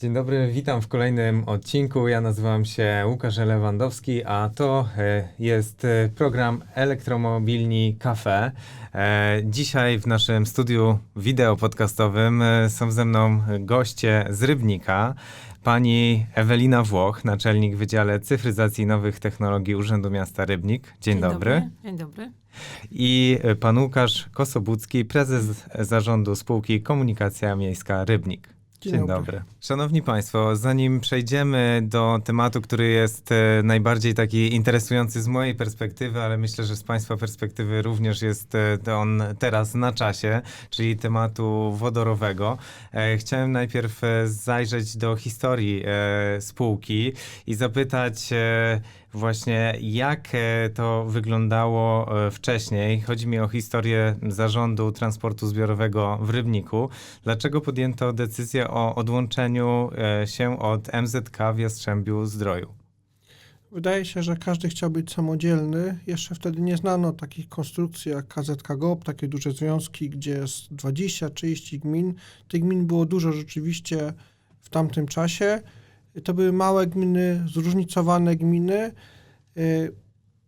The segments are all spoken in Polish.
Dzień dobry, witam w kolejnym odcinku. Ja nazywam się Łukasz Lewandowski, a to e, jest e, program Elektromobilni Cafe. E, Dzisiaj w naszym studiu wideo podcastowym są ze mną goście z Rybnika. Pani Ewelina Włoch, naczelnik Wydziale Cyfryzacji i Nowych Technologii Urzędu Miasta Rybnik. Dzień, dobry. Dzień dobry. I pan Łukasz Kosobucki, prezes zarządu spółki Komunikacja Miejska Rybnik. Dzień Dzień, dobry. dobry. Szanowni Państwo, zanim przejdziemy do tematu, który jest e, najbardziej taki interesujący z mojej perspektywy, ale myślę, że z Państwa perspektywy również jest e, on teraz na czasie, czyli tematu wodorowego, e, chciałem najpierw zajrzeć do historii spółki i zapytać właśnie, jak e, to wyglądało e, wcześniej. Chodzi mi o historię zarządu transportu zbiorowego w Rybniku. Dlaczego podjęto decyzję o odłączeniu e, się od MZK w Jastrzębiu Zdroju? Wydaje się, że każdy chciał być samodzielny. Jeszcze wtedy nie znano takich konstrukcji jak KZK GOP, takie duże związki, gdzie jest 20-30 gmin. Tych gmin było dużo rzeczywiście w tamtym czasie. To były małe gminy, zróżnicowane gminy. Y,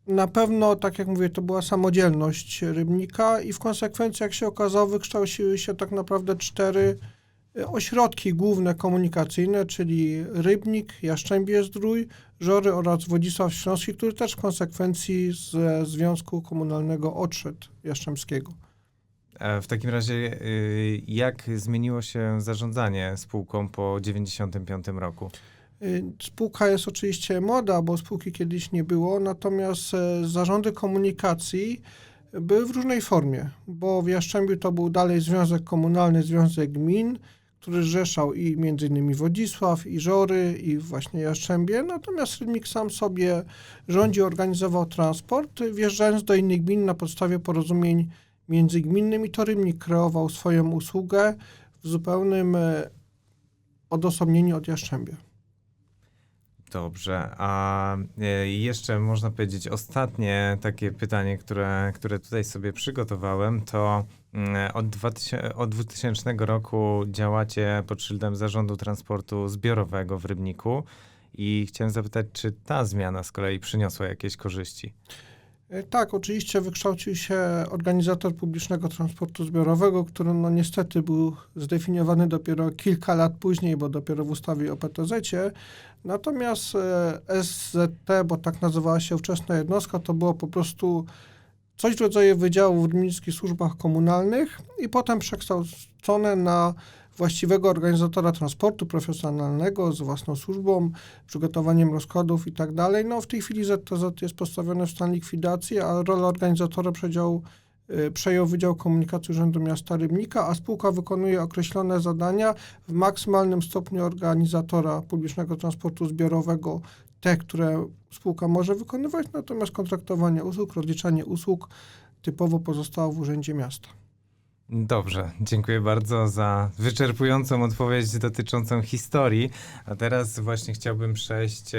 Na pewno, tak jak mówię, to była samodzielność Rybnika i w konsekwencji, jak się okazało, wykształciły się tak naprawdę cztery y, ośrodki główne komunikacyjne, czyli Rybnik, Jaszczębie Zdrój, Żory oraz Wodzisław Śląski, który też w konsekwencji ze Związku Komunalnego odszedł Jastrzębskiego. E, W takim razie, y, jak zmieniło się zarządzanie spółką po 1995 roku? Y, Spółka jest oczywiście młoda, bo spółki kiedyś nie było, natomiast e, zarządy komunikacji były w różnej formie, bo w Jastrzębiu to był dalej Związek Komunalny, Związek Gmin, który zrzeszał i innymi Wodzisław, i Żory, i właśnie Jastrzębie, natomiast Rybnik sam sobie rządził, organizował transport, wjeżdżając do innych gmin na podstawie porozumień międzygminnym i to Rybnik kreował swoją usługę w zupełnym e, odosobnieniu od Jastrzębia. Dobrze, a e, jeszcze można powiedzieć ostatnie takie pytanie, które, które tutaj sobie przygotowałem, to mm, od, 2000, od 2000 roku działacie pod szyldem Zarządu Transportu Zbiorowego w Rybniku i chciałem zapytać, czy ta zmiana z kolei przyniosła jakieś korzyści? E, Tak, oczywiście wykształcił się organizator publicznego transportu zbiorowego, który no niestety był zdefiniowany dopiero kilka lat później, bo dopiero w ustawie o PTZ-cie. Natomiast e, SZT, bo tak nazywała się ówczesna jednostka, to było po prostu coś w rodzaju wydziału w rybnickich służbach komunalnych i potem przekształcone na właściwego organizatora transportu profesjonalnego z własną służbą, przygotowaniem rozkładów i tak dalej. No w tej chwili ZTZ jest postawiony w stan likwidacji, a rolę organizatora przedział, y, przejął Wydział Komunikacji Urzędu Miasta Rybnika, a spółka wykonuje określone zadania w maksymalnym stopniu organizatora publicznego transportu zbiorowego, te, które spółka może wykonywać, natomiast kontraktowanie usług, rozliczanie usług typowo pozostało w Urzędzie Miasta. Dobrze, dziękuję bardzo za wyczerpującą odpowiedź dotyczącą historii. A teraz właśnie chciałbym przejść e,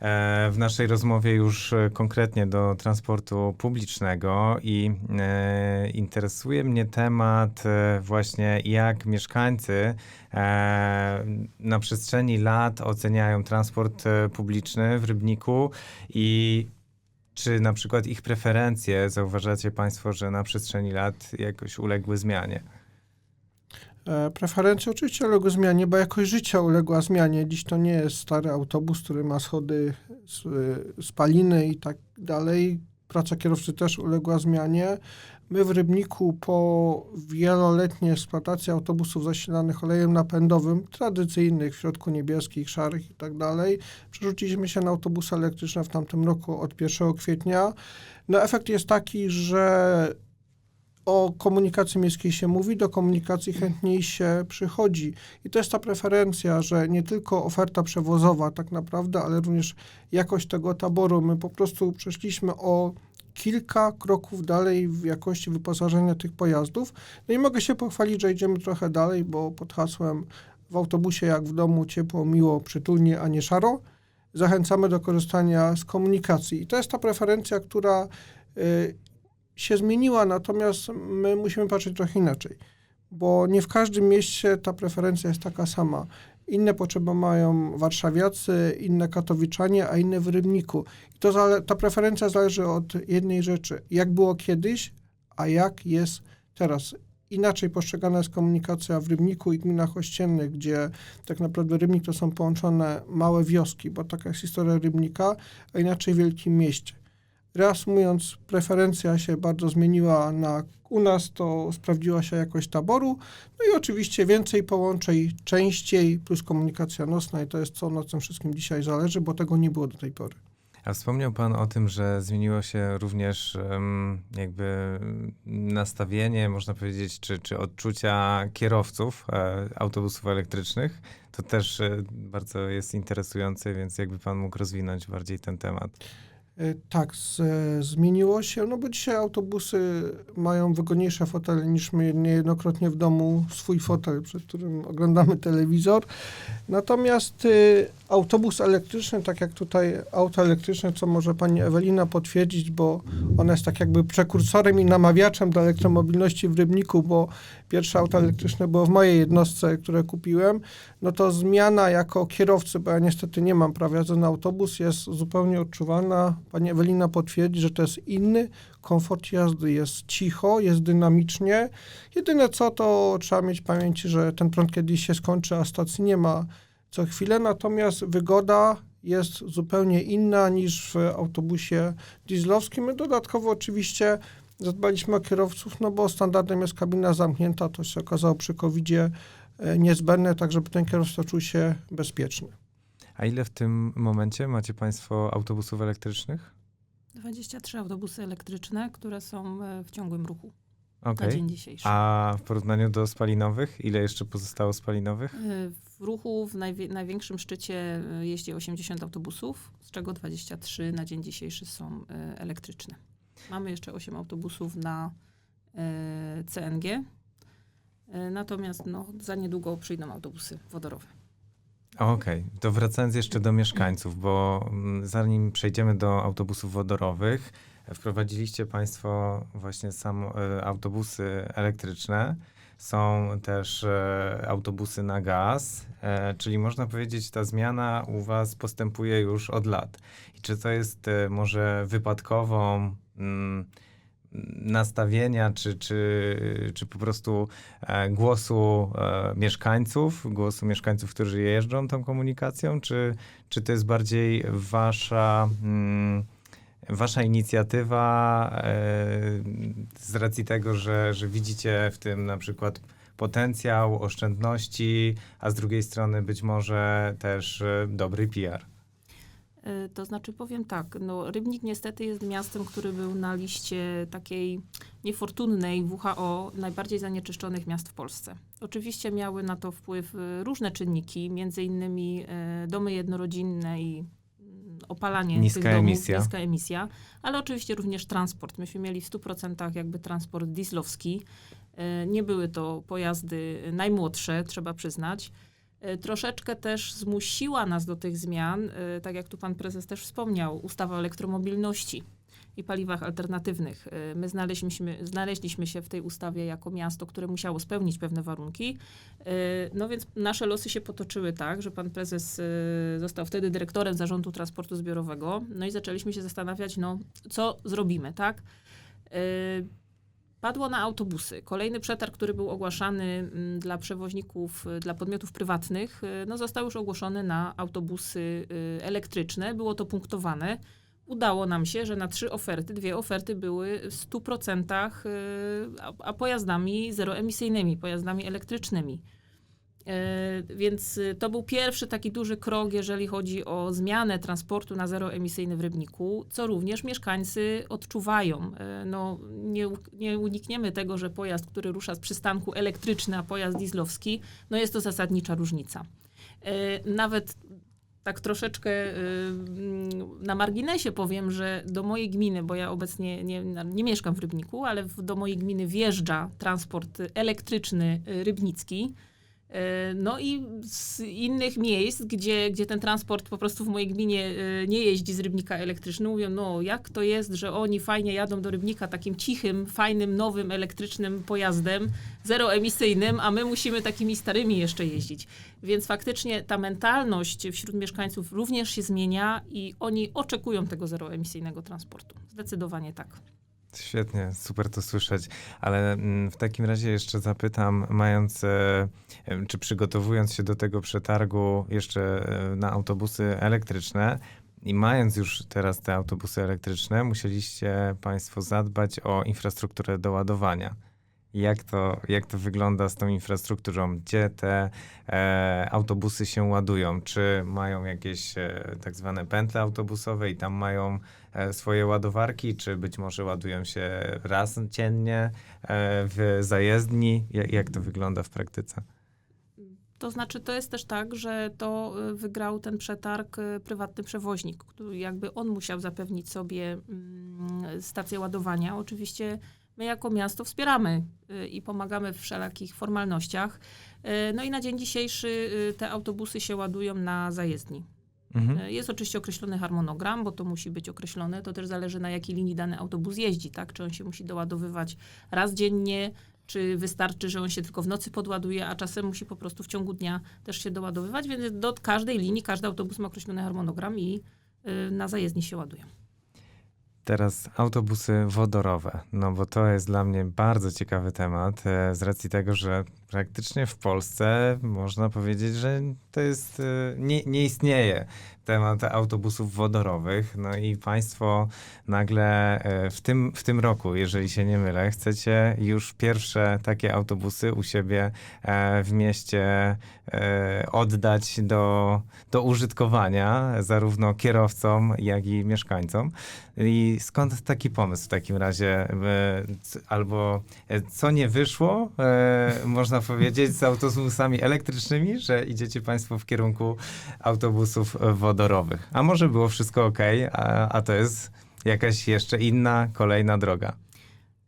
e, w naszej rozmowie już konkretnie do transportu publicznego i e, interesuje mnie temat właśnie jak mieszkańcy na przestrzeni lat oceniają transport publiczny w Rybniku i czy na przykład ich preferencje zauważacie Państwo, że na przestrzeni lat jakoś uległy zmianie? E, Preferencje oczywiście uległy zmianie, bo jakość życia uległa zmianie. Dziś to nie jest stary autobus, który ma schody z, spaliny i tak dalej. Praca kierowcy też uległa zmianie. My w Rybniku po wieloletniej eksploatacji autobusów zasilanych olejem napędowym, tradycyjnych w środku niebieskich, szarych i tak przerzuciliśmy się na autobusy elektryczne w tamtym roku od 1 kwietnia. No efekt jest taki, że o komunikacji miejskiej się mówi, do komunikacji chętniej się przychodzi. I to jest ta preferencja, że nie tylko oferta przewozowa tak naprawdę, ale również jakość tego taboru. My po prostu przeszliśmy o kilka kroków dalej w jakości wyposażenia tych pojazdów. No i mogę się pochwalić, że idziemy trochę dalej, bo pod hasłem w autobusie jak w domu ciepło, miło, przytulnie, a nie szaro, zachęcamy do korzystania z komunikacji. I to jest ta preferencja, która y, się zmieniła, natomiast my musimy patrzeć trochę inaczej. bo nie w każdym mieście ta preferencja jest taka sama. Inne potrzeby mają warszawiacy, inne katowiczanie, a inne w Rybniku. I to zale- ta preferencja zależy od jednej rzeczy. Jak było kiedyś, a jak jest teraz. Inaczej postrzegana jest komunikacja w Rybniku i gminach ościennych, gdzie tak naprawdę Rybnik to są połączone małe wioski, bo taka jest historia Rybnika, a inaczej w wielkim mieście. Reasumując, preferencja się bardzo zmieniła na u nas, to sprawdziła się jakość taboru, no i oczywiście więcej połączeń, częściej, plus komunikacja nocna i to jest co na tym wszystkim dzisiaj zależy, bo tego nie było do tej pory. A wspomniał Pan o tym, że zmieniło się również em, jakby nastawienie, można powiedzieć, czy, czy odczucia kierowców e, autobusów elektrycznych. To też e, bardzo jest interesujące, więc jakby Pan mógł rozwinąć bardziej ten temat. E, Tak, z, zmieniło się, no bo dzisiaj autobusy mają wygodniejsze fotele niż my niejednokrotnie w domu swój fotel, przed którym oglądamy telewizor. Natomiast y, autobus elektryczny, tak jak tutaj auto elektryczne, co może pani Ewelina potwierdzić, bo ona jest tak jakby prekursorem i namawiaczem do elektromobilności w Rybniku, bo pierwsze auto elektryczne było w mojej jednostce, które kupiłem, no to zmiana jako kierowcy, bo ja niestety nie mam prawa jazdy na autobus, jest zupełnie odczuwalna. Pani Ewelina potwierdzi, że to jest inny komfort jazdy. Jest cicho, jest dynamicznie. Jedyne co, to trzeba mieć w pamięci, że ten prąd kiedyś się skończy, a stacji nie ma co chwilę, natomiast wygoda jest zupełnie inna niż w autobusie dieslowskim. Dodatkowo oczywiście zadbaliśmy o kierowców, no bo standardem jest kabina zamknięta, to się okazało przy COVID-zie e, niezbędne, tak żeby ten kierowca czuł się bezpieczny. A ile w tym momencie macie Państwo autobusów elektrycznych? 23 autobusy elektryczne, które są e, w ciągłym ruchu Okej. na dzień dzisiejszy. A w porównaniu do spalinowych, ile jeszcze pozostało spalinowych? E, W ruchu w najwie- największym szczycie jeździ 80 autobusów, z czego 23 na dzień dzisiejszy są elektryczne. Mamy jeszcze 8 autobusów na e, CNG, e, natomiast no, za niedługo przyjdą autobusy wodorowe. Okej, to wracając jeszcze do mieszkańców, bo mm, zanim przejdziemy do autobusów wodorowych, wprowadziliście Państwo właśnie sam e, autobusy elektryczne. Są też e, autobusy na gaz, e, czyli można powiedzieć, ta zmiana u Was postępuje już od lat. I czy to jest e, może wypadkową nastawienia, czy, czy, czy po prostu e, głosu e, mieszkańców, głosu mieszkańców, którzy jeżdżą tą komunikacją, czy, czy to jest bardziej wasza, mm, wasza inicjatywa e, z racji tego, że, że widzicie w tym na przykład potencjał oszczędności, a z drugiej strony być może też dobry PR. E, To znaczy powiem tak, no Rybnik niestety jest miastem, który był na liście takiej niefortunnej WHO najbardziej zanieczyszczonych miast w Polsce. Oczywiście miały na to wpływ e, różne czynniki, między innymi e, domy jednorodzinne i mm, opalanie Niska tych domów, emisja. niska emisja, ale oczywiście również transport. Myśmy mieli w 100% jakby transport dieslowski. Nie były to pojazdy najmłodsze, trzeba przyznać. E, Troszeczkę też zmusiła nas do tych zmian, e, tak jak tu pan prezes też wspomniał, ustawa o elektromobilności i paliwach alternatywnych. E, My znaleźliśmy, znaleźliśmy się w tej ustawie jako miasto, które musiało spełnić pewne warunki. No więc nasze losy się potoczyły tak, że pan prezes został wtedy dyrektorem zarządu transportu zbiorowego. No i zaczęliśmy się zastanawiać, no co zrobimy, tak? Padło na autobusy. Kolejny przetarg, który był ogłaszany mm, dla przewoźników, y, dla podmiotów prywatnych, y, no został już ogłoszony na autobusy y, elektryczne. Było to punktowane. Udało nam się, że na trzy oferty, dwie oferty były w 100% y, a, a pojazdami zeroemisyjnymi, pojazdami elektrycznymi. E, Więc y, to był pierwszy taki duży krok, jeżeli chodzi o zmianę transportu na zeroemisyjny w Rybniku, co również mieszkańcy odczuwają. E, No, nie, nie unikniemy tego, że pojazd, który rusza z przystanku elektryczny, a pojazd dieslowski, no jest to zasadnicza różnica. E, Nawet tak troszeczkę y, mm, na marginesie powiem, że do mojej gminy, bo ja obecnie nie, nie mieszkam w Rybniku, ale do mojej gminy wjeżdża transport elektryczny y, rybnicki. E, No i z innych miejsc, gdzie, gdzie ten transport po prostu w mojej gminie e, nie jeździ z Rybnika elektryczny, mówią, no jak to jest, że oni fajnie jadą do Rybnika takim cichym, fajnym, nowym, elektrycznym pojazdem, zeroemisyjnym, a my musimy takimi starymi jeszcze jeździć. Więc faktycznie ta mentalność wśród mieszkańców również się zmienia i oni oczekują tego zeroemisyjnego transportu. Zdecydowanie tak. Świetnie, super to słyszeć. Ale mm, w takim razie jeszcze zapytam, mając, e, em, czy przygotowując się do tego przetargu jeszcze e, na autobusy elektryczne i mając już teraz te autobusy elektryczne, musieliście Państwo zadbać o infrastrukturę do ładowania. Jak to, jak to wygląda z tą infrastrukturą? Gdzie te e, autobusy się ładują? Czy mają jakieś e, tak zwane pętle autobusowe i tam mają e, swoje ładowarki, czy być może ładują się raz dziennie e, w zajezdni? Jak, to wygląda w praktyce? To znaczy, to jest też tak, że to y, wygrał ten przetarg prywatny przewoźnik, który jakby on musiał zapewnić sobie mm, stację ładowania. Oczywiście my jako miasto wspieramy i pomagamy w wszelakich formalnościach. No i na dzień dzisiejszy te autobusy się ładują na zajezdni. Mhm. Y, Jest oczywiście określony harmonogram, bo to musi być określone. To też zależy na jakiej linii dany autobus jeździ, tak? Czy on się musi doładowywać raz dziennie, czy wystarczy, że on się tylko w nocy podładuje, a czasem musi po prostu w ciągu dnia też się doładowywać, więc do każdej linii, każdy autobus ma określony harmonogram i y, na zajezdni się ładuje. Teraz autobusy wodorowe, no bo to jest dla mnie bardzo ciekawy temat, e, z racji tego, że praktycznie w Polsce można powiedzieć, że to jest, e, nie, nie istnieje temat autobusów wodorowych, no i państwo nagle e, w tym, w tym roku, jeżeli się nie mylę, chcecie już pierwsze takie autobusy u siebie e, w mieście oddać do, do użytkowania zarówno kierowcom, jak i mieszkańcom. I skąd taki pomysł w takim razie? Albo co nie wyszło, e, można powiedzieć, z autobusami elektrycznymi, że idziecie Państwo w kierunku autobusów wodorowych. A może było wszystko ok, a, a to jest jakaś jeszcze inna, kolejna droga.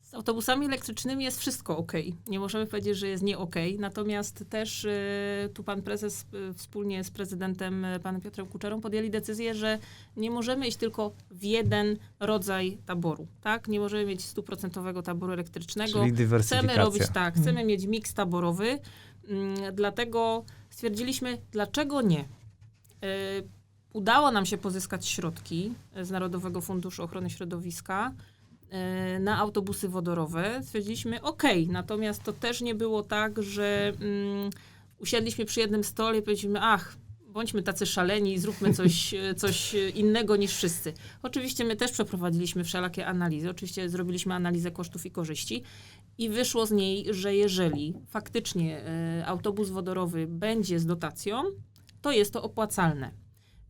Z autobusami elektrycznymi jest wszystko ok. Nie możemy powiedzieć, że jest nie ok. Natomiast też y, tu pan prezes y, wspólnie z prezydentem y, panem Piotrem Kuczerą podjęli decyzję, że nie możemy iść tylko w jeden rodzaj taboru. Tak? Nie możemy mieć stuprocentowego taboru elektrycznego. Czyli dywersyfikacja. Chcemy robić tak, chcemy mieć miks taborowy, mm, dlatego stwierdziliśmy, dlaczego nie. Udało nam się pozyskać środki z Narodowego Funduszu Ochrony Środowiska na autobusy wodorowe. Stwierdziliśmy, ok, natomiast to też nie było tak, że mm, usiedliśmy przy jednym stole i powiedzieliśmy, ach, bądźmy tacy szaleni i zróbmy coś, e, coś innego niż wszyscy. Oczywiście my też przeprowadziliśmy wszelakie analizy, oczywiście zrobiliśmy analizę kosztów i korzyści i wyszło z niej, że jeżeli faktycznie e, autobus wodorowy będzie z dotacją, to jest to opłacalne.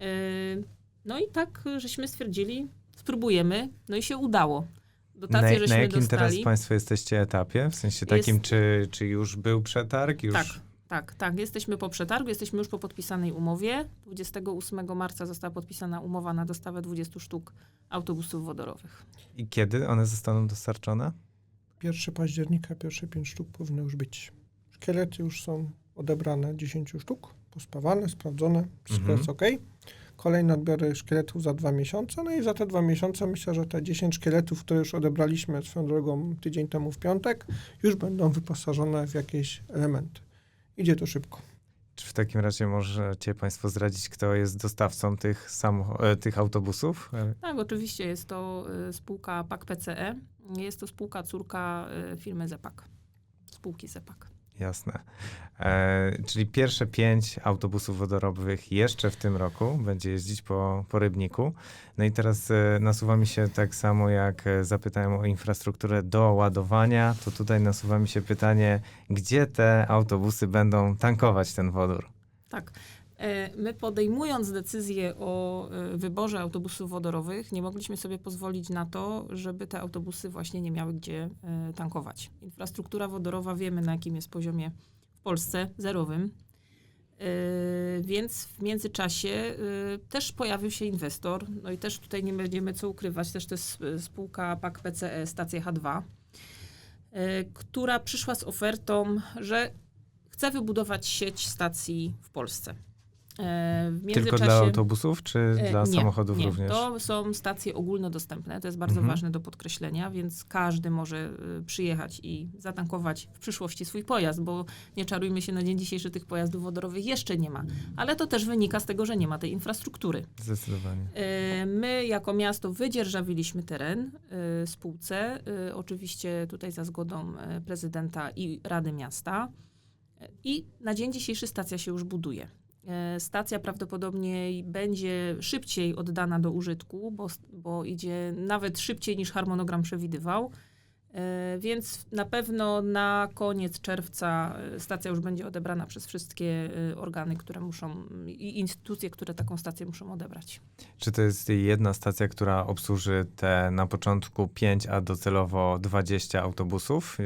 E, no i tak e, żeśmy stwierdzili, spróbujemy, no i się udało. Dotacje Na, żeśmy na jakim dostali. teraz Państwo jesteście etapie? W sensie takim, Jest- czy, czy już był przetarg? Już... Tak, tak, tak. Jesteśmy po przetargu, jesteśmy już po podpisanej umowie. 28 marca została podpisana umowa na dostawę 20 sztuk autobusów wodorowych. I kiedy one zostaną dostarczone? 1 października pierwsze 5 sztuk powinny już być. Szkielety już są odebrane 10 sztuk, pospawane, sprawdzone, wszystko Mhm. jest ok. Kolejne odbiory szkieletów za dwa miesiące, no i za te dwa miesiące myślę, że te 10 szkieletów, które już odebraliśmy swoją drogą tydzień temu w piątek, już będą wyposażone w jakieś elementy. Idzie to szybko. Czy w takim razie możecie Państwo zdradzić, kto jest dostawcą tych, samoch- e, tych autobusów? E, Tak, oczywiście jest to y, spółka PAK PCE. Jest to spółka córka firmy ZEPAK. Spółki ZEPAK. Jasne. E, czyli pierwsze pięć autobusów wodorowych jeszcze w tym roku będzie jeździć po, po Rybniku. No i teraz e, nasuwa mi się tak samo jak e, zapytałem o infrastrukturę do ładowania, to tutaj nasuwa mi się pytanie, gdzie te autobusy będą tankować ten wodór? Tak. E, My podejmując decyzję o e, wyborze autobusów wodorowych, nie mogliśmy sobie pozwolić na to, żeby te autobusy właśnie nie miały gdzie e, tankować. Infrastruktura wodorowa wiemy na jakim jest poziomie w Polsce, zerowym. Więc w międzyczasie też pojawił się inwestor, no i też tutaj nie będziemy co ukrywać, też to jest spółka PAK PCE, stacja H2, e, która przyszła z ofertą, że chce wybudować sieć stacji w Polsce. E, W Tylko międzyczasie- dla autobusów, czy E, dla nie, samochodów nie. również? To są stacje ogólnodostępne, to jest bardzo Mhm. ważne do podkreślenia, więc każdy może y, przyjechać i zatankować w przyszłości swój pojazd, bo nie czarujmy się na dzień dzisiejszy, tych pojazdów wodorowych jeszcze nie ma. Ale to też wynika z tego, że nie ma tej infrastruktury. Zdecydowanie. My jako miasto wydzierżawiliśmy teren spółce, oczywiście tutaj za zgodą prezydenta i Rady Miasta. I na dzień dzisiejszy stacja się już buduje. Y, Stacja prawdopodobnie będzie szybciej oddana do użytku, bo, bo idzie nawet szybciej niż harmonogram przewidywał. Y, Więc na pewno na koniec czerwca y, stacja już będzie odebrana przez wszystkie organy, które muszą i instytucje, które taką stację muszą odebrać. Czy to jest jedna stacja, która obsłuży te na początku 5, a docelowo 20 autobusów?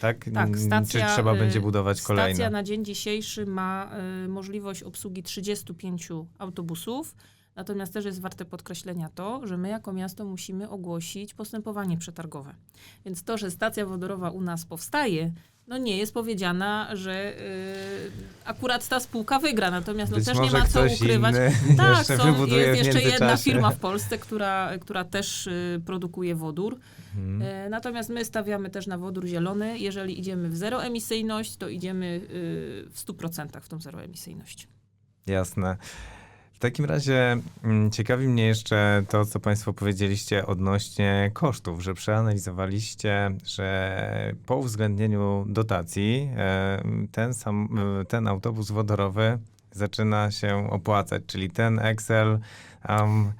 Tak? Tak, stacja, Czy trzeba y, będzie budować kolejne? Stacja na dzień dzisiejszy ma y, możliwość obsługi 35 autobusów. Natomiast też jest warte podkreślenia to, że my jako miasto musimy ogłosić postępowanie przetargowe. Więc to, że stacja wodorowa u nas powstaje, no nie jest powiedziana, że y, akurat ta spółka wygra. Natomiast no Być też nie ma co ukrywać. Tak, jeszcze są, jest jeszcze jedna firma w Polsce, która, która też y, produkuje wodór. E, Natomiast my stawiamy też na wodór zielony. Jeżeli idziemy w zeroemisyjność, to idziemy y, w 100% w tą zeroemisyjność. Jasne. W takim razie mm, ciekawi mnie jeszcze to, co Państwo powiedzieliście odnośnie kosztów, że przeanalizowaliście, że po uwzględnieniu dotacji e, ten, sam, e, ten autobus wodorowy zaczyna się opłacać, czyli ten Excel um,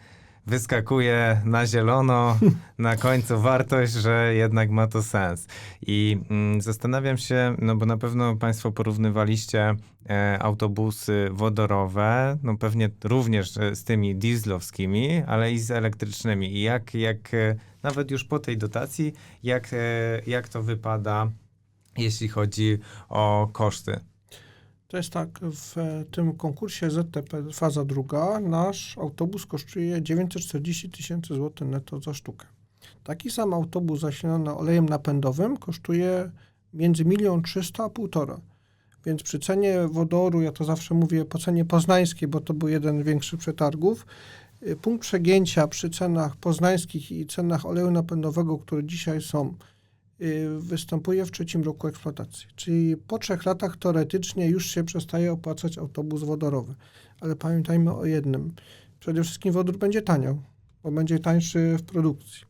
wyskakuje na zielono, na końcu wartość, że jednak ma to sens. I mm, zastanawiam się, no bo na pewno Państwo porównywaliście e, autobusy wodorowe, no pewnie również e, z tymi dieslowskimi, ale i z elektrycznymi. I jak, jak e, nawet już po tej dotacji, jak, jak to wypada, jeśli chodzi o koszty? To jest tak, w e, tym konkursie ZTP faza druga nasz autobus kosztuje 940 tysięcy złotych netto za sztukę. Taki sam autobus zasilany olejem napędowym kosztuje między milion trzysta a półtora. Więc przy cenie wodoru, ja to zawsze mówię po cenie poznańskiej, bo to był jeden z większych przetargów, y, punkt przegięcia przy cenach poznańskich i cenach oleju napędowego, które dzisiaj są, występuje w trzecim roku eksploatacji. Czyli po trzech latach teoretycznie już się przestaje opłacać autobus wodorowy. Ale pamiętajmy o jednym. Przede wszystkim wodór będzie taniał, bo będzie tańszy w produkcji.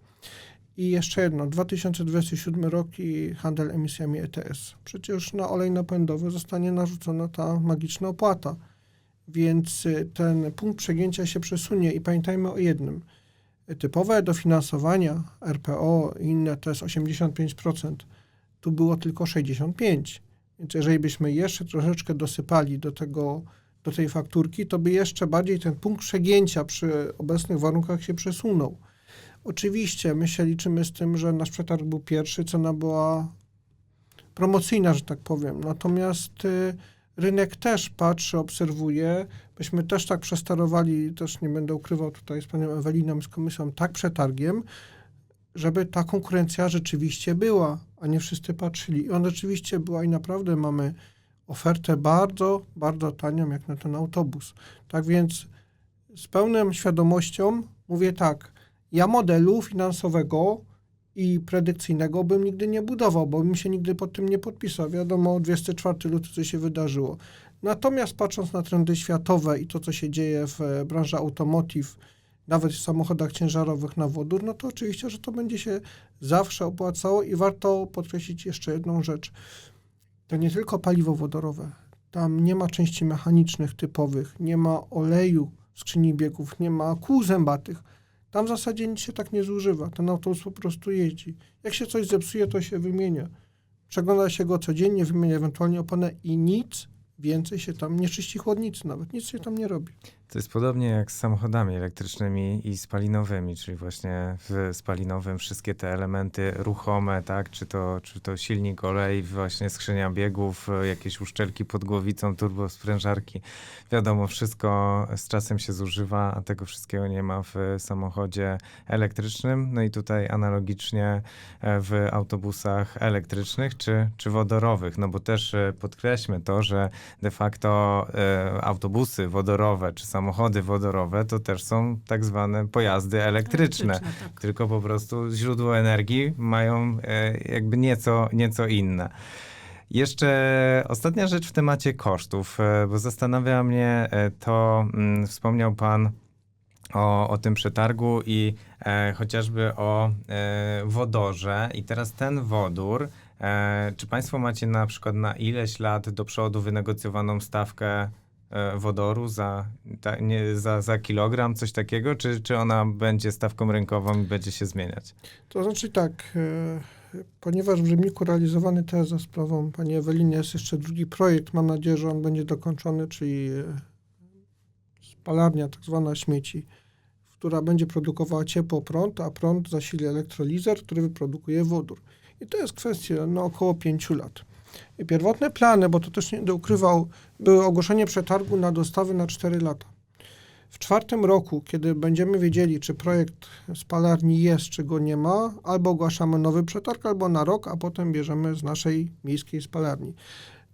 I jeszcze jedno, 2027 rok i handel emisjami ETS. Przecież na olej napędowy zostanie narzucona ta magiczna opłata. Więc y, ten punkt przegięcia się przesunie i pamiętajmy o jednym. Typowe dofinansowania RPO i inne to jest 85%. Tu było tylko 65%. Więc jeżeli byśmy jeszcze troszeczkę dosypali do tego, do tej fakturki, to by jeszcze bardziej ten punkt przegięcia przy obecnych warunkach się przesunął. Oczywiście my się liczymy z tym, że nasz przetarg był pierwszy, cena była promocyjna, że tak powiem. Natomiast y, rynek też patrzy, obserwuje. Myśmy też tak przestarowali, też nie będę ukrywał tutaj z panią Eweliną, z komisją, tak przetargiem, żeby ta konkurencja rzeczywiście była, a nie wszyscy patrzyli. I ona rzeczywiście była i naprawdę mamy ofertę bardzo, bardzo tanią, jak na ten autobus. Tak więc z pełną świadomością mówię tak, ja modelu finansowego i predykcyjnego bym nigdy nie budował, bo bym się nigdy pod tym nie podpisał. Wiadomo, 24 luty, co się wydarzyło. Natomiast patrząc na trendy światowe i to, co się dzieje w e, branży automotive, nawet w samochodach ciężarowych na wodór, no to oczywiście, że to będzie się zawsze opłacało i warto podkreślić jeszcze jedną rzecz. To nie tylko paliwo wodorowe. Tam nie ma części mechanicznych typowych, nie ma oleju skrzyni biegów, nie ma kół zębatych. Tam w zasadzie nic się tak nie zużywa. Ten autobus po prostu jeździ. Jak się coś zepsuje, to się wymienia. Przegląda się go codziennie, wymienia ewentualnie oponę i nic więcej się tam nie czyści chłodnicy nawet, nic się tam nie robi. To jest podobnie jak z samochodami elektrycznymi i spalinowymi, czyli właśnie w spalinowym wszystkie te elementy ruchome, tak, czy to, czy to silnik, olej, właśnie skrzynia biegów, jakieś uszczelki pod głowicą, turbosprężarki. Wiadomo, wszystko z czasem się zużywa, a tego wszystkiego nie ma w samochodzie elektrycznym. No i tutaj analogicznie e, w autobusach elektrycznych czy, czy wodorowych, no bo też e, podkreślmy to, że de facto e, autobusy wodorowe czy samochody wodorowe to też są tak zwane pojazdy elektryczne. tak. Tylko po prostu źródło energii mają e, jakby nieco, nieco inne. Jeszcze ostatnia rzecz w temacie kosztów, e, bo zastanawia mnie e, to, mm, wspomniał Pan o, o tym przetargu i e, chociażby o e, wodorze. I teraz ten wodór, e, czy Państwo macie na przykład na ileś lat do przodu wynegocjowaną stawkę wodoru za, ta, nie, za, za kilogram, coś takiego, czy, czy ona będzie stawką rynkową i będzie się zmieniać? To znaczy tak, e, ponieważ w Rybniku realizowany teraz za sprawą pani Eweliny jest jeszcze drugi projekt, mam nadzieję, że on będzie dokończony, czyli e, spalarnia tak zwana śmieci, która będzie produkowała ciepło prąd, a prąd zasili elektrolizer, który wyprodukuje wodór. I to jest kwestia no, około pięciu lat. Pierwotne plany, bo to też nie ukrywał, były ogłoszenie przetargu na dostawy na 4 lata. W czwartym roku, kiedy będziemy wiedzieli, czy projekt spalarni jest, czy go nie ma, albo ogłaszamy nowy przetarg, albo na rok, a potem bierzemy z naszej miejskiej spalarni.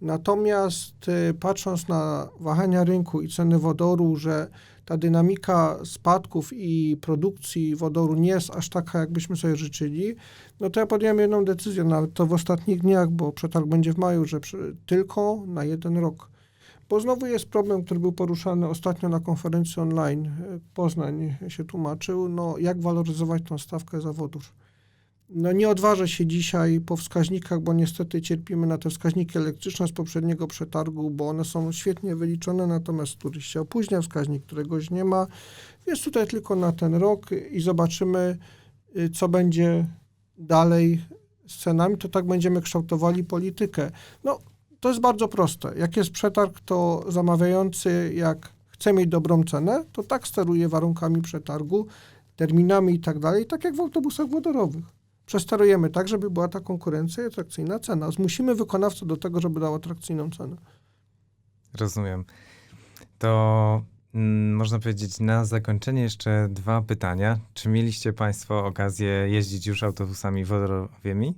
Natomiast y, patrząc na wahania rynku i ceny wodoru, że ta dynamika spadków i produkcji wodoru nie jest aż taka, jakbyśmy sobie życzyli, no to ja podjąłem jedną decyzję, nawet to w ostatnich dniach, bo przetarg będzie w maju, że przy, tylko na jeden rok. Bo znowu jest problem, który był poruszany ostatnio na konferencji online. Poznań się tłumaczył, no jak waloryzować tą stawkę za wodór. No nie odważę się dzisiaj po wskaźnikach, bo niestety cierpimy na te wskaźniki elektryczne z poprzedniego przetargu, bo one są świetnie wyliczone, natomiast któryś się opóźnia, wskaźnik któregoś nie ma. Więc tutaj tylko na ten rok i zobaczymy, y, co będzie dalej z cenami, to tak będziemy kształtowali politykę. No, to jest bardzo proste. Jak jest przetarg, to zamawiający, jak chce mieć dobrą cenę, to tak steruje warunkami przetargu, terminami i tak dalej, tak jak w autobusach wodorowych. Przesterujemy tak, żeby była ta konkurencja i atrakcyjna cena. Zmusimy wykonawcę do tego, żeby dał atrakcyjną cenę. Rozumiem. To mm, można powiedzieć na zakończenie jeszcze dwa pytania. Czy mieliście Państwo okazję jeździć już autobusami wodorowymi?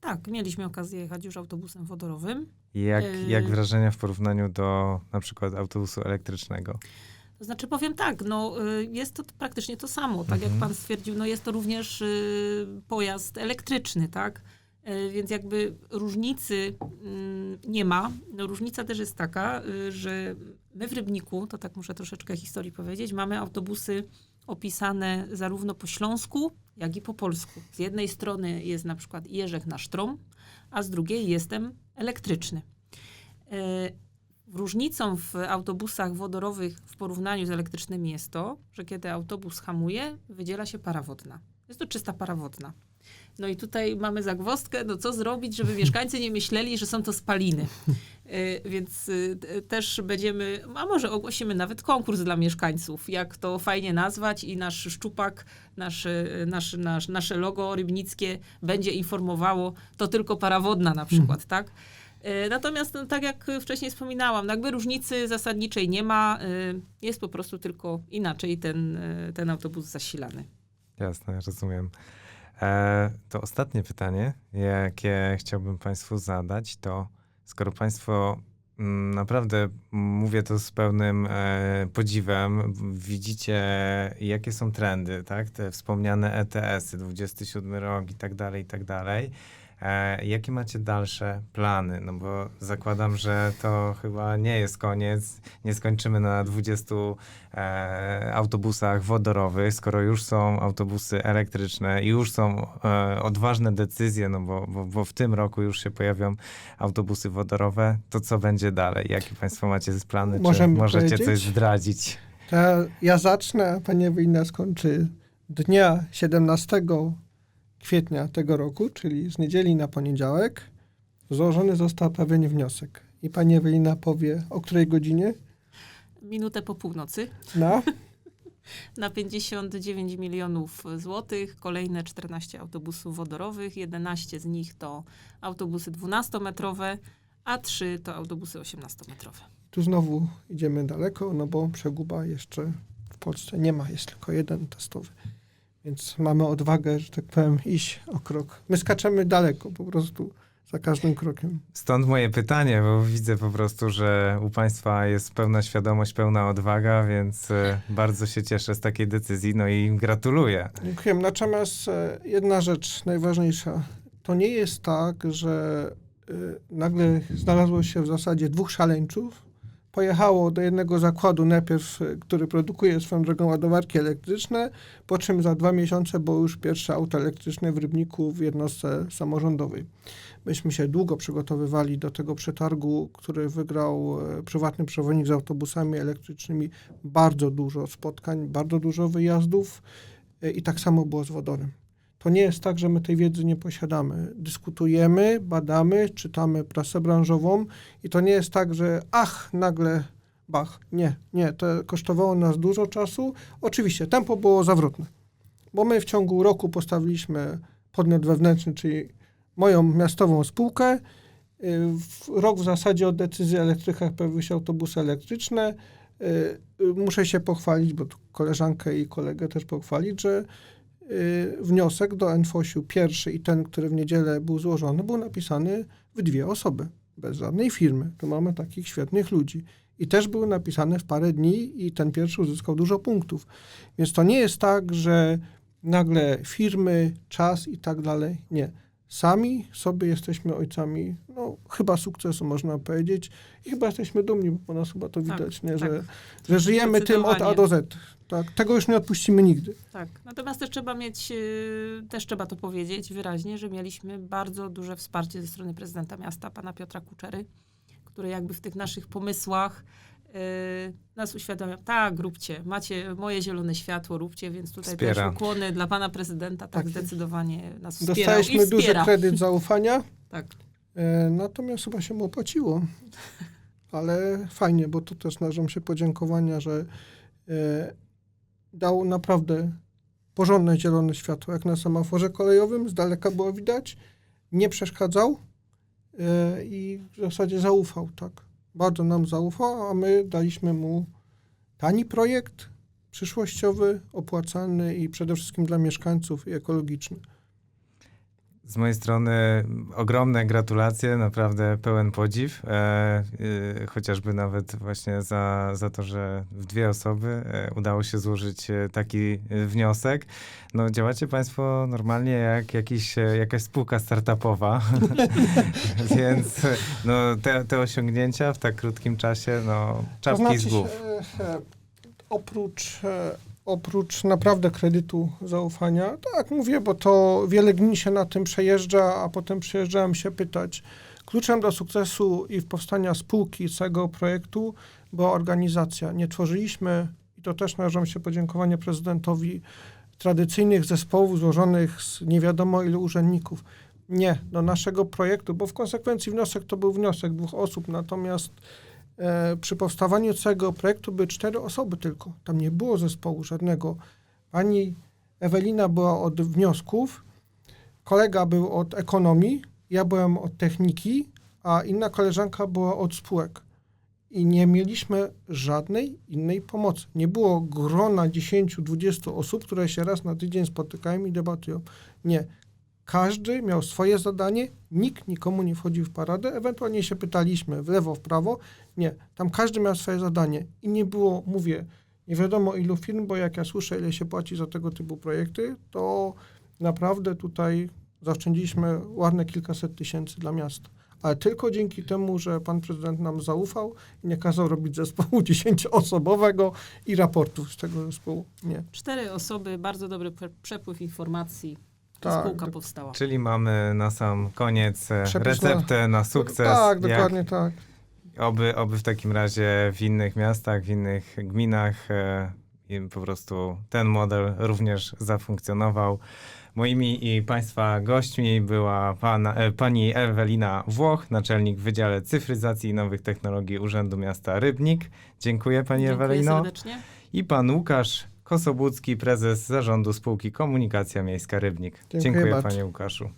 Tak, mieliśmy okazję jechać już autobusem wodorowym. Jak, Yy. jak wrażenia w porównaniu do na przykład autobusu elektrycznego? To znaczy powiem tak, no y, jest to praktycznie to samo, tak Mhm. jak pan stwierdził, no jest to również y, pojazd elektryczny, tak? Y, Więc jakby różnicy mm, nie ma. No, różnica też jest taka, y, że my w Rybniku, to tak muszę troszeczkę historii powiedzieć, mamy autobusy opisane zarówno po śląsku, jak i po polsku. Z jednej strony jest na przykład Jerzech na Sztrom, a z drugiej jestem elektryczny. Różnicą w autobusach wodorowych w porównaniu z elektrycznymi jest to, że kiedy autobus hamuje, wydziela się para wodna. Jest to czysta para wodna. No i tutaj mamy zagwozdkę, no co zrobić, żeby mieszkańcy nie myśleli, że są to spaliny. Y, Więc y, też będziemy, a może ogłosimy nawet konkurs dla mieszkańców, jak to fajnie nazwać i nasz szczupak, nasz, y, nasz, nasz, nasze logo rybnickie będzie informowało, to tylko para wodna na przykład, tak? Y, Natomiast, no, tak jak wcześniej wspominałam, no, jakby różnicy zasadniczej nie ma, y, jest po prostu tylko inaczej ten, y, ten autobus zasilany. Jasne, rozumiem. E, to ostatnie pytanie, jakie chciałbym Państwu zadać, to skoro Państwo mm, naprawdę mówię to z pełnym e, podziwem, widzicie jakie są trendy, tak? Te wspomniane ETS-y, 27 rok i tak dalej, i tak dalej. E, jakie macie dalsze plany? No bo zakładam, że to chyba nie jest koniec. Nie skończymy na 20 e, autobusach wodorowych, skoro już są autobusy elektryczne i już są e, odważne decyzje, no bo, bo, bo w tym roku już się pojawią autobusy wodorowe, to co będzie dalej? Jakie Państwo macie plany? Możemy Czy możecie coś zdradzić? To ja, zacznę, a pani Ewelina skończy dnia 17 kwietnia tego roku, czyli z niedzieli na poniedziałek, złożony został pewien wniosek. I pani Ewelina powie, o której godzinie? minutę po północy Na? na 59 milionów złotych. Kolejne 14 autobusów wodorowych. 11 z nich to autobusy 12-metrowe, a 3 to autobusy 18-metrowe. Tu znowu idziemy daleko, no bo przeguba jeszcze w Polsce nie ma, jest tylko jeden testowy. Więc mamy odwagę, że tak powiem, iść o krok. My skaczemy daleko po prostu za każdym krokiem. Stąd moje pytanie, bo widzę po prostu, że u Państwa jest pełna świadomość, pełna odwaga, więc e, bardzo się cieszę z takiej decyzji, no i gratuluję. Dziękuję. Natomiast e, jedna rzecz najważniejsza. To nie jest tak, że e, nagle znalazło się w zasadzie dwóch szaleńców, pojechało do jednego zakładu najpierw, e, który produkuje swoją drogą ładowarki elektryczne, po czym za dwa miesiące było już pierwsze auto elektryczne w Rybniku w jednostce samorządowej. Myśmy się długo przygotowywali do tego przetargu, który wygrał e, prywatny przewodnik z autobusami elektrycznymi. Bardzo dużo spotkań, bardzo dużo wyjazdów e, i tak samo było z wodorem. To nie jest tak, że my tej wiedzy nie posiadamy. Dyskutujemy, badamy, czytamy prasę branżową i to nie jest tak, że ach, nagle bach. Nie, nie, to kosztowało nas dużo czasu. Oczywiście, tempo było zawrotne, bo my w ciągu roku postawiliśmy podmiot wewnętrzny, czyli moją miastową spółkę. Y, W rok w zasadzie od decyzji o elektrykach pojawiły się autobusy elektryczne. Y, y, Muszę się pochwalić, bo tu koleżankę i kolegę też pochwalić, że wniosek do NFOŚ-u pierwszy i ten, który w niedzielę był złożony, był napisany w dwie osoby, bez żadnej firmy. Tu mamy takich świetnych ludzi. I też był napisany w parę dni i ten pierwszy uzyskał dużo punktów. Więc to nie jest tak, że nagle firmy, czas i tak dalej. Nie. Sami sobie jesteśmy ojcami, no chyba sukcesu można powiedzieć i chyba jesteśmy dumni, bo po nas chyba to Tak, widać, nie? tak. Że, że żyjemy tym od A do Z. Tak? Tego już nie odpuścimy nigdy. Tak. Natomiast też trzeba mieć, yy, też trzeba to powiedzieć wyraźnie, że mieliśmy bardzo duże wsparcie ze strony prezydenta miasta, pana Piotra Kuczery, który jakby w tych naszych pomysłach yy, nas uświadamia, tak, róbcie, macie moje zielone światło, róbcie, więc tutaj Wspiera. też ukłony dla pana prezydenta, tak, Tak. zdecydowanie nas wspierał i Dostaliśmy duży wspiera. kredyt zaufania, Tak. e, natomiast chyba się mu opłaciło. Ale fajnie, bo tu też należą się podziękowania, że e, dał naprawdę porządne zielone światło, jak na semaforze kolejowym, z daleka było widać, nie przeszkadzał e, i w zasadzie zaufał, tak. Bardzo nam zaufał, a my daliśmy mu tani projekt, przyszłościowy, opłacalny i przede wszystkim dla mieszkańców i ekologiczny. Z mojej strony ogromne gratulacje, naprawdę pełen podziw, e, e, chociażby nawet właśnie za, za to, że w dwie osoby e, udało się złożyć e, taki wniosek. No działacie Państwo normalnie jak jakiś, e, jakaś spółka startupowa, więc e, no, te, te osiągnięcia w tak krótkim czasie, no czapki z głów. e, e, oprócz, oprócz naprawdę kredytu zaufania, tak mówię, bo to wiele dni się na tym przejeżdża, a potem przyjeżdżałem się pytać. Kluczem do sukcesu i w powstania spółki całego projektu była organizacja. Nie tworzyliśmy, i to też należą się podziękowania prezydentowi, tradycyjnych zespołów złożonych z nie wiadomo ilu urzędników. Nie, do naszego projektu, bo w konsekwencji wniosek to był wniosek dwóch osób, natomiast przy powstawaniu całego projektu były cztery osoby tylko. Tam nie było zespołu żadnego. Pani Ewelina była od wniosków, kolega był od ekonomii, ja byłem od techniki, a inna koleżanka była od spółek. I nie mieliśmy żadnej innej pomocy. Nie było grona 10-20 osób, które się raz na tydzień spotykają i debatują. Nie. Każdy miał swoje zadanie, nikt nikomu nie wchodził w paradę, ewentualnie się pytaliśmy w lewo, w prawo. Nie, tam każdy miał swoje zadanie i nie było, mówię, nie wiadomo ilu firm, bo jak ja słyszę, ile się płaci za tego typu projekty, to naprawdę tutaj zaoszczędziliśmy ładne kilkaset tysięcy dla miasta. Ale tylko dzięki temu, że pan prezydent nam zaufał i nie kazał robić zespołu dziesięcioosobowego i raportów z tego zespołu. Nie. Cztery osoby, bardzo dobry prze- przepływ informacji. Spółka powstała. Czyli mamy na sam koniec e, receptę na sukces. Tak, dokładnie jak, tak. Oby, oby w takim razie w innych miastach, w innych gminach e, po prostu ten model również zafunkcjonował. Moimi i Państwa gośćmi była pana, e, pani Ewelina Włoch, naczelnik Wydziale Cyfryzacji i Nowych Technologii Urzędu Miasta Rybnik. Dziękuję Pani Dziękuję Ewelino. Serdecznie. I Pan Łukasz Kosobucki, prezes zarządu spółki Komunikacja Miejska Rybnik. Dziękuję, Dziękuję panie Łukaszu.